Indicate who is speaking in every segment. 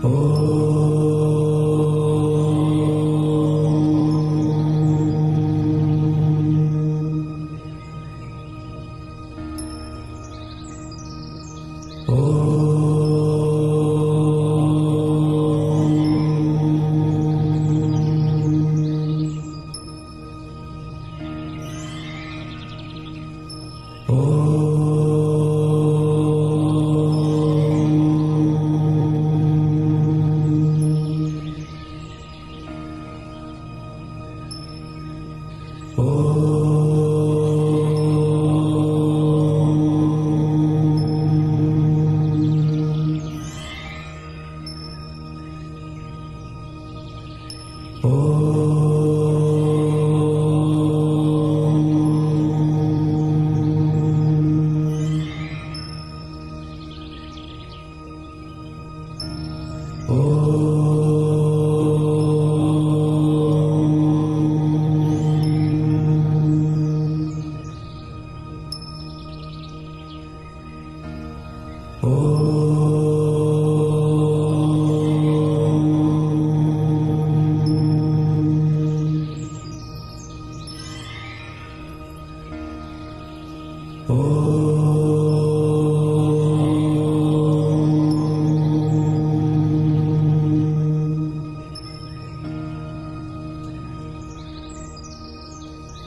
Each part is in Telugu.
Speaker 1: Oh. Oh.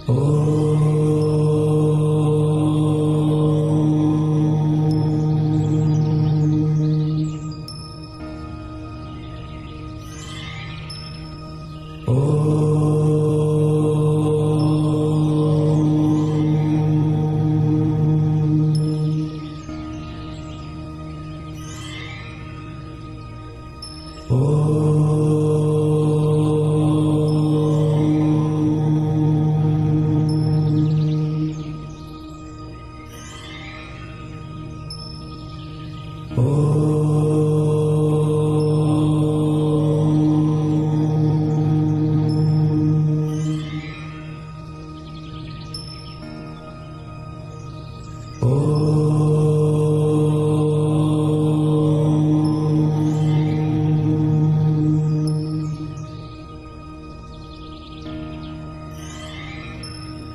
Speaker 1: Oh.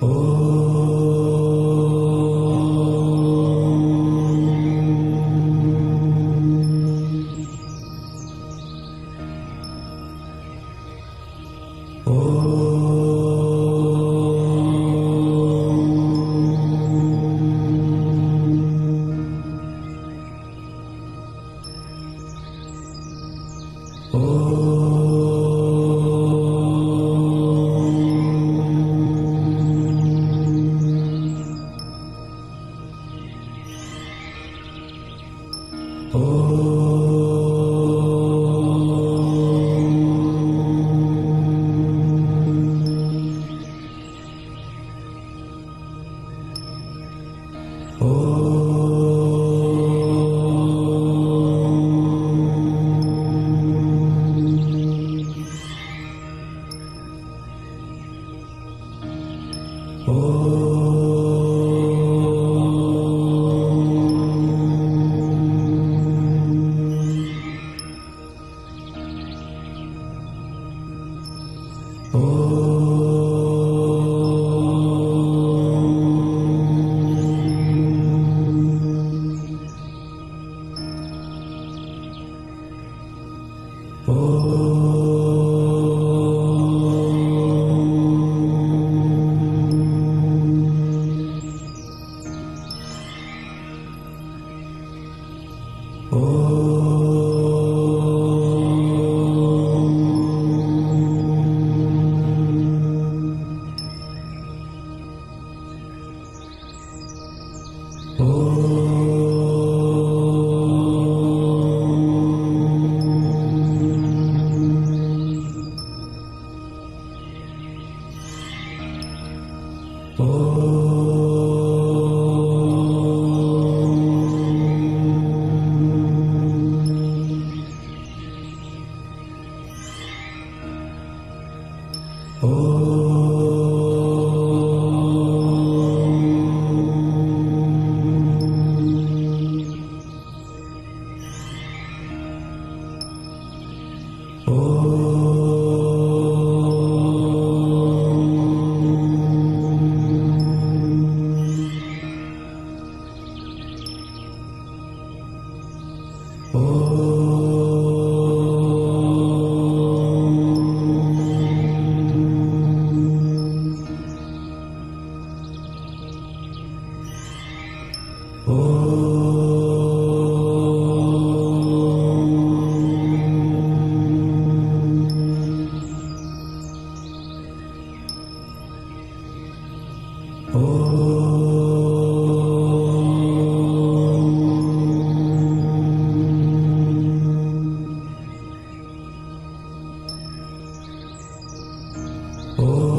Speaker 1: Oh. Oh. Oh. Oh. Oh.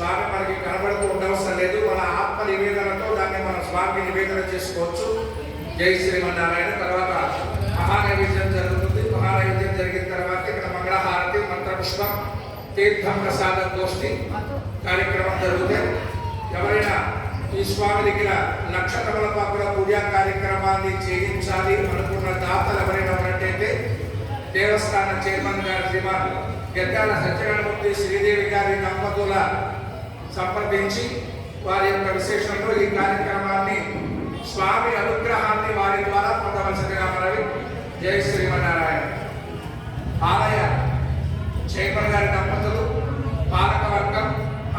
Speaker 1: స్వామి మనకి కనబడుతూ ఉండవసరం లేదు. మన ఆత్మ నివేదనతో దాన్ని మనం స్వామికి నివేదన చేసుకోవచ్చు. జై శ్రీమన్నారాయణ. తర్వాత మహానైవేద్యం జరుగుతుంది. మహానైవేద్యం జరిగిన తర్వాత ఇక్కడ మంగళహారతి మంత్రపుష్పం తీర్థం ప్రసాద గోష్ఠి కార్యక్రమం జరుగుతాయి. ఎవరైనా ఈ స్వామి దగ్గర లక్ష తమలపాకుల పూజా కార్యక్రమాన్ని చేయించాలి అనుకున్న దాతలు ఎవరైనా ఉన్నట్టయితే దేవస్థాన చైర్మన్ గారు శ్రీమాన్ గద్దాల సత్యనారాయణమూర్తి శ్రీదేవి గారి దంపతుల సంప్రదించి వారి యొక్క విశేషంలో ఈ కార్యక్రమాన్ని స్వామి అనుగ్రహాన్ని వారి ద్వారా పొందవలసిందిగా మనవి. జై శ్రీమన్నారాయణ. ఆలయ చైపర్ గారి దంపతులు పాలక వర్గం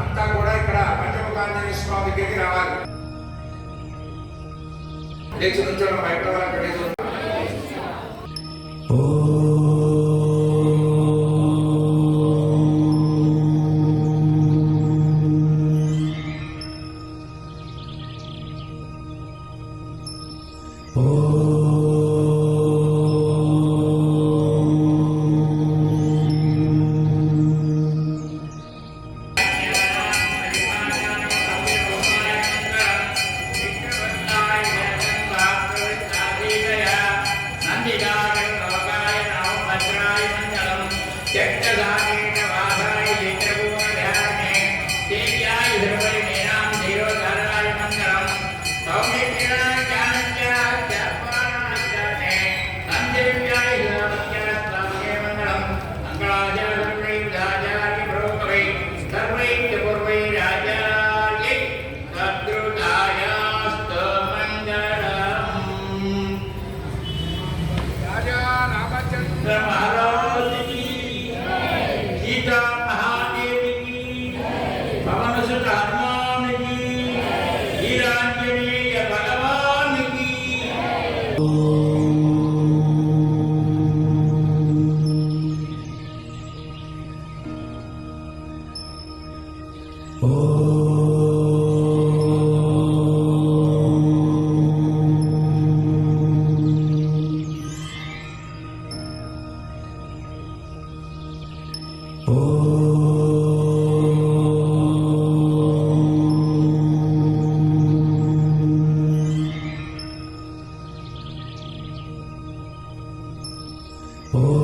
Speaker 1: అంతా కూడా ఇక్కడ పంచముఖాంజనేయ స్వామి దగ్గరికి రావాలి. లేచి నుంచో బయట leader
Speaker 2: Oh.